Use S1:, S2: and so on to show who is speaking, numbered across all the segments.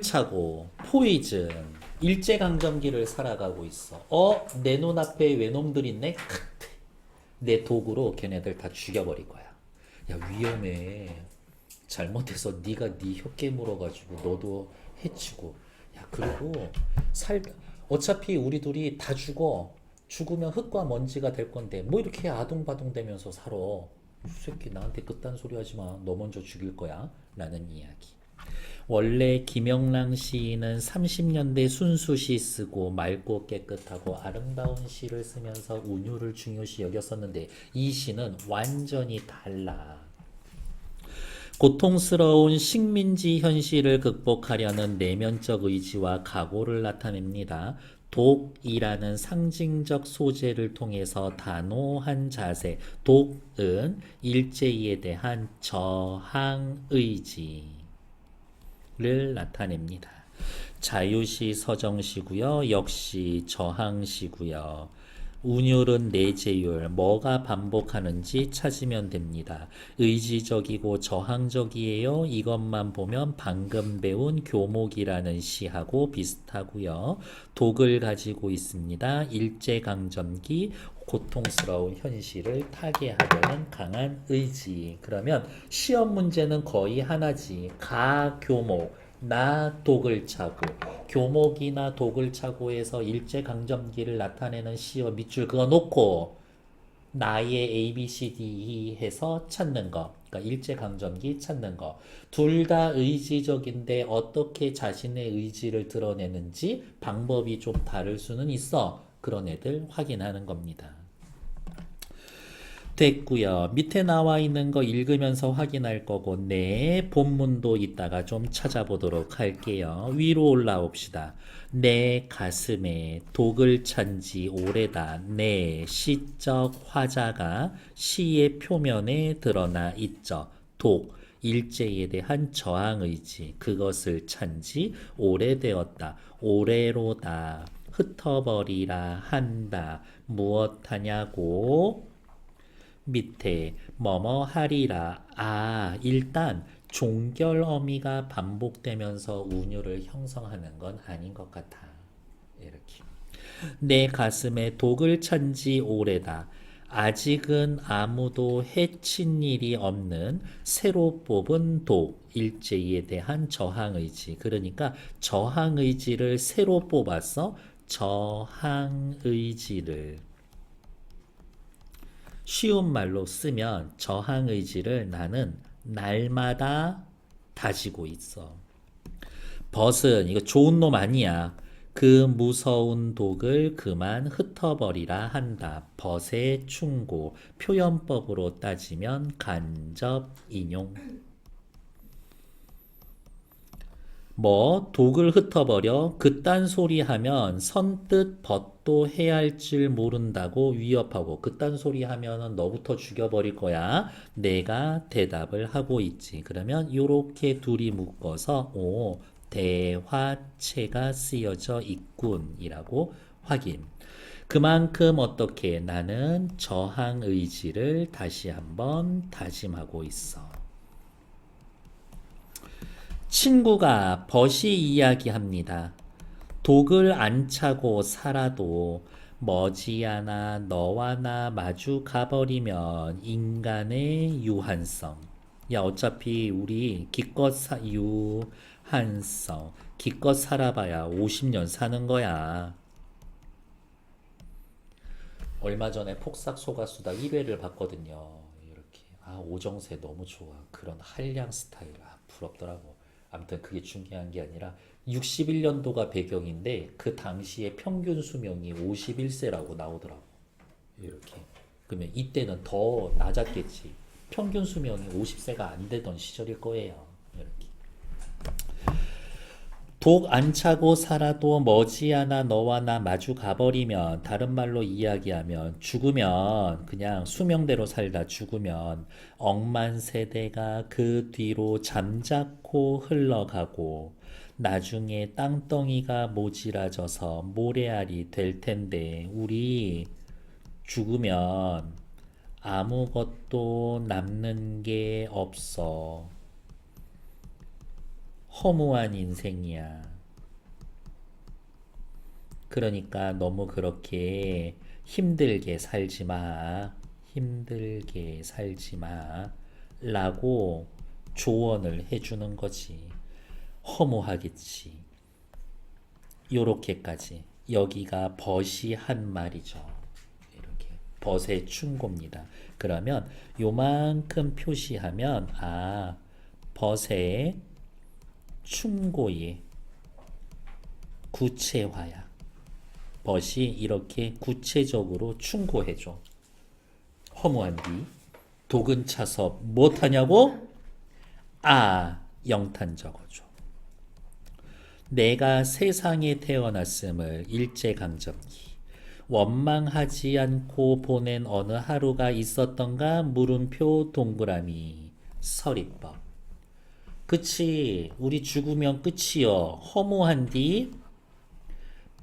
S1: 차고 포이즌 일제강점기를 살아가고 있어. 어? 내 눈앞에 외놈들 있네? 내 독으로 걔네들 다 죽여버릴 거야. 야 위험해. 잘못해서 네가 네 혀깨 물어가지고 너도 해치고. 야 그리고 살 어차피 우리 둘이 다 죽어. 죽으면 흙과 먼지가 될 건데 뭐 이렇게 아둥바둥대면서 살아. 이 새끼 나한테 그딴 소리 하지 마. 너 먼저 죽일 거야. 라는 이야기. 원래 김영랑 시인은 30년대 순수시 쓰고 맑고 깨끗하고 아름다운 시를 쓰면서 운율을 중요시 여겼었는데 이 시는 완전히 달라. 고통스러운 식민지 현실을 극복하려는 내면적 의지와 각오를 나타냅니다. 독이라는 상징적 소재를 통해서 단호한 자세, 독은 일제에 대한 저항 의지 를 나타냅니다. 자유시 서정시고요. 역시 저항시고요. 운율은 내재율, 뭐가 반복하는지 찾으면 됩니다. 의지적이고 저항적이에요. 이것만 보면 방금 배운 교목이라는 시하고 비슷하고요. 독을 가지고 있습니다. 일제강점기 고통스러운 현실을 타개하려는 강한 의지. 그러면 시험 문제는 거의 하나지. 가 교목. 나 독을 차고 교목이나 독을 차고 해서 일제 강점기를 나타내는 시어 밑줄 그어 놓고 나의 A, B, C, D, E 해서 찾는 거. 그러니까 일제 강점기 찾는 거. 둘 다 의지적인데 어떻게 자신의 의지를 드러내는지 방법이 좀 다를 수는 있어. 그런 애들 확인하는 겁니다. 됐고요. 밑에 나와 있는 거 읽으면서 확인할 거고 네 본문도 이따가 좀 찾아보도록 할게요. 위로 올라옵시다. 내 가슴에 독을 찬 지 오래다. 내 시적 화자가 시의 표면에 드러나 있죠. 독 일제에 대한 저항 의지 그것을 찬 지 오래되었다. 오래로다. 흩어버리라 한다. 무엇하냐고 밑에 뭐뭐 하리라. 아, 일단 종결 어미가 반복되면서 운율을 형성하는 건 아닌 것 같아. 이렇게. 내 가슴에 독을 찬 지 오래다. 아직은 아무도 해친 일이 없는 새로 뽑은 독, 일제에 대한 저항 의지. 그러니까 저항 의지를 새로 뽑아서 저항 의지를 쉬운 말로 쓰면 저항 의지를 나는 날마다 다지고 있어. 벗은 이거 좋은 놈 아니야. 그 무서운 독을 그만 흩어버리라 한다. 벗의 충고 표현법으로 따지면 간접 인용. 뭐 독을 흩어버려 그딴 소리 하면 선뜻 벗도 해야 할줄 모른다고 위협하고 그딴 소리 하면은 너부터 죽여버릴 거야. 내가 대답을 하고 있지. 그러면 요렇게 둘이 묶어서 오 대화체가 쓰여져 있군이라고 확인. 그만큼 어떻게 나는 저항 의지를 다시 한번 다짐하고 있어. 친구가 벗이 이야기합니다. 독을 안 차고 살아도 머지않아 너와 나 마주 가버리면 인간의 유한성. 야, 어차피 우리 기껏 사, 유한성. 기껏 살아봐야 50년 사는 거야. 얼마 전에 폭삭 소가수다 1회를 봤거든요. 이렇게. 아, 오정세 너무 좋아. 그런 한량 스타일. 아, 부럽더라고. 아무튼 그게 중요한 게 아니라 61년도가 배경인데 그 당시에 평균 수명이 51세라고 나오더라고. 이렇게. 그러면 이때는 더 낮았겠지. 평균 수명이 50세가 안 되던 시절일 거예요. 이렇게. 독 안 차고 살아도 머지않아 너와 나 마주 가버리면 다른 말로 이야기하면 죽으면 그냥 수명대로 살다 죽으면 억만 세대가 그 뒤로 잠자코 흘러가고 나중에 땅덩이가 모지라져서 모래알이 될 텐데 우리 죽으면 아무것도 남는 게 없어. 허무한 인생이야. 그러니까 너무 그렇게 힘들게 살지 마. 힘들게 살지 마. 라고 조언을 해주는 거지. 허무하겠지. 요렇게까지. 여기가 벗이 한 말이죠. 이렇게. 벗의 충고입니다. 그러면 요만큼 표시하면, 아, 벗의 충고의 구체화야. 벗이 이렇게 구체적으로 충고해줘. 허무한 뒤 독은 차서 못하냐고? 아 영탄 적어줘. 내가 세상에 태어났음을 일제강점기 원망하지 않고 보낸 어느 하루가 있었던가 물음표 동그라미 서리법 그치 우리 죽으면 끝이여 허무한 뒤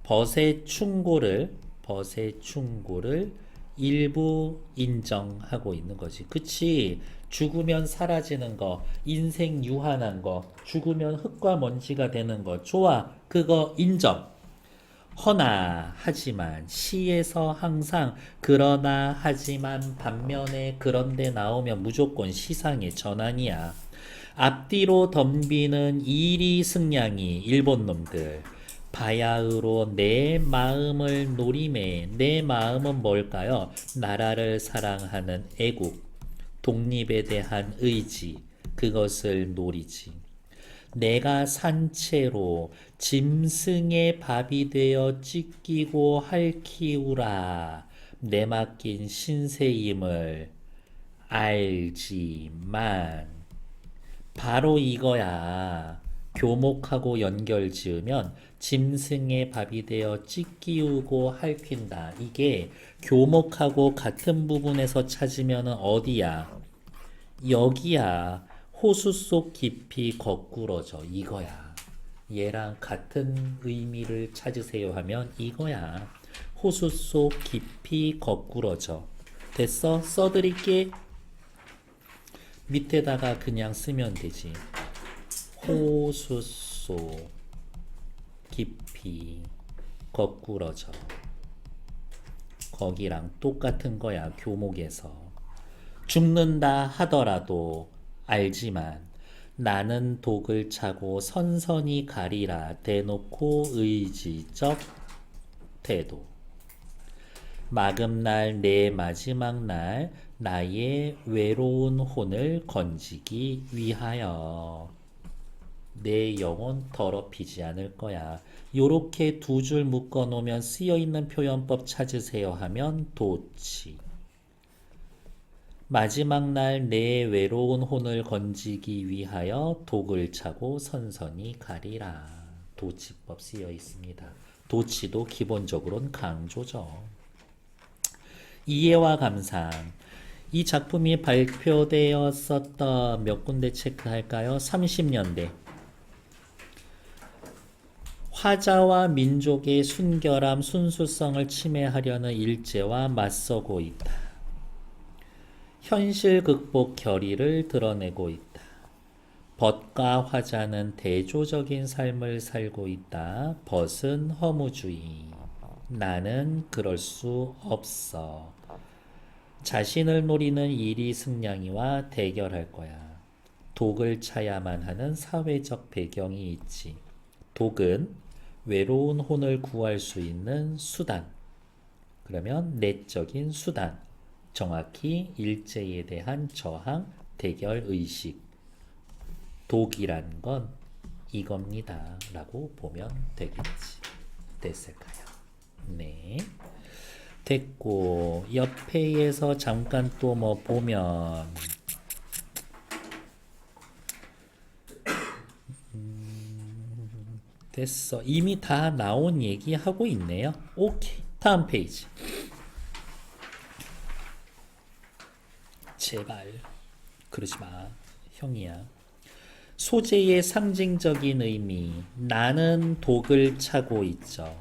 S1: 벗의 충고를 벗의 충고를 일부 인정하고 있는 거지. 그치? 죽으면 사라지는 거, 인생 유한한 거, 죽으면 흙과 먼지가 되는 거, 좋아. 그거 인정. 허나 하지만 시에서 항상 그러나 하지만 반면에 그런데 나오면 무조건 시상의 전환이야. 앞뒤로 덤비는 이리 승냥이 일본 놈들. 바야흐로 내 마음을 노림에 내 마음은 뭘까요? 나라를 사랑하는 애국, 독립에 대한 의지, 그것을 노리지. 내가 산채로 짐승의 밥이 되어 찢기고 핥히우라 내 맡긴 신세임을 알지만 바로 이거야. 교목하고 연결 지으면 짐승의 밥이 되어 찢기우고 핥힌다. 이게 교목하고 같은 부분에서 찾으면 어디야? 여기야. 호수 속 깊이 거꾸러져. 이거야. 얘랑 같은 의미를 찾으세요 하면 이거야. 호수 속 깊이 거꾸러져. 됐어? 써드릴게. 밑에다가 그냥 쓰면 되지. 호수 속 깊이 거꾸러져. 거기랑 똑같은 거야, 교목에서. 죽는다 하더라도 알지만 나는 독을 차고 선선히 가리라 대놓고 의지적 태도. 마금날 내 마지막 날 나의 외로운 혼을 건지기 위하여 내 영혼 더럽히지 않을 거야. 요렇게 두 줄 묶어 놓으면 쓰여 있는 표현법 찾으세요 하면 도치. 마지막 날 내 외로운 혼을 건지기 위하여 독을 차고 선선히 가리라. 도치법 쓰여 있습니다. 도치도 기본적으로는 강조죠. 이해와 감상. 이 작품이 발표되었었던 몇 군데 체크할까요? 30년대. 화자와 민족의 순결함, 순수성을 침해하려는 일제와 맞서고 있다. 현실 극복 결의를 드러내고 있다. 벗과 화자는 대조적인 삶을 살고 있다. 벗은 허무주의. 나는 그럴 수 없어. 자신을 노리는 이리 승냥이와 대결할 거야. 독을 차야만 하는 사회적 배경이 있지. 독은 외로운 혼을 구할 수 있는 수단. 그러면 내적인 수단. 정확히 일제에 대한 저항, 대결 의식. 독이란 건 이겁니다. 라고 보면 되겠지. 됐을까요? 네. 됐고, 옆에에서 잠깐 또 뭐 보면, 됐어. 이미 다 나온 얘기 하고 있네요. 오케이. 다음 페이지. 제발. 그러지 마. 형이야. 소재의 상징적인 의미. 나는 독을 차고 있죠.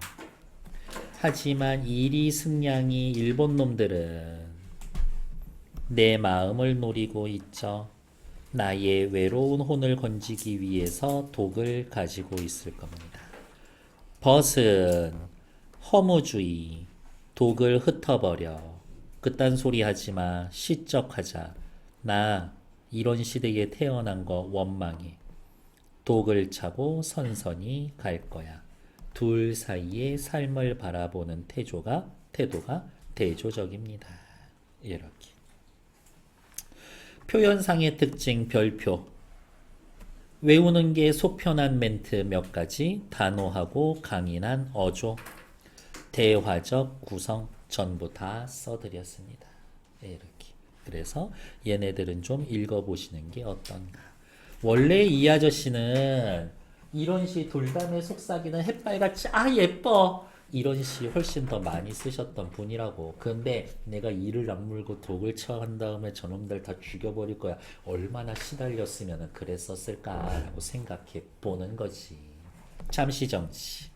S1: 하지만 이리 승냥이 일본 놈들은 내 마음을 노리고 있죠. 나의 외로운 혼을 건지기 위해서 독을 가지고 있을 겁니다. 벗은 허무주의, 독을 흩어버려. 그딴 소리 하지 마. 시적하자. 나 이런 시대에 태어난 거 원망해. 독을 차고 선선히 갈 거야. 둘 사이의 삶을 바라보는 태조가 태도가 대조적입니다. 이렇게. 표현상의 특징 별표. 외우는 게 속편한 멘트 몇 가지, 단호하고 강인한 어조, 대화적 구성 전부 다 써드렸습니다. 이렇게. 그래서 얘네들은 좀 읽어보시는 게 어떤가. 원래 이 아저씨는 이런 시 돌담의 속삭이는 햇발같이 아 예뻐 이런 시 훨씬 더 많이 쓰셨던 분이라고. 근데 내가 이를 악물고 독을 처한 다음에 저놈들 다 죽여버릴 거야. 얼마나 시달렸으면 그랬었을까라고 생각해 보는 거지. 잠시 정치.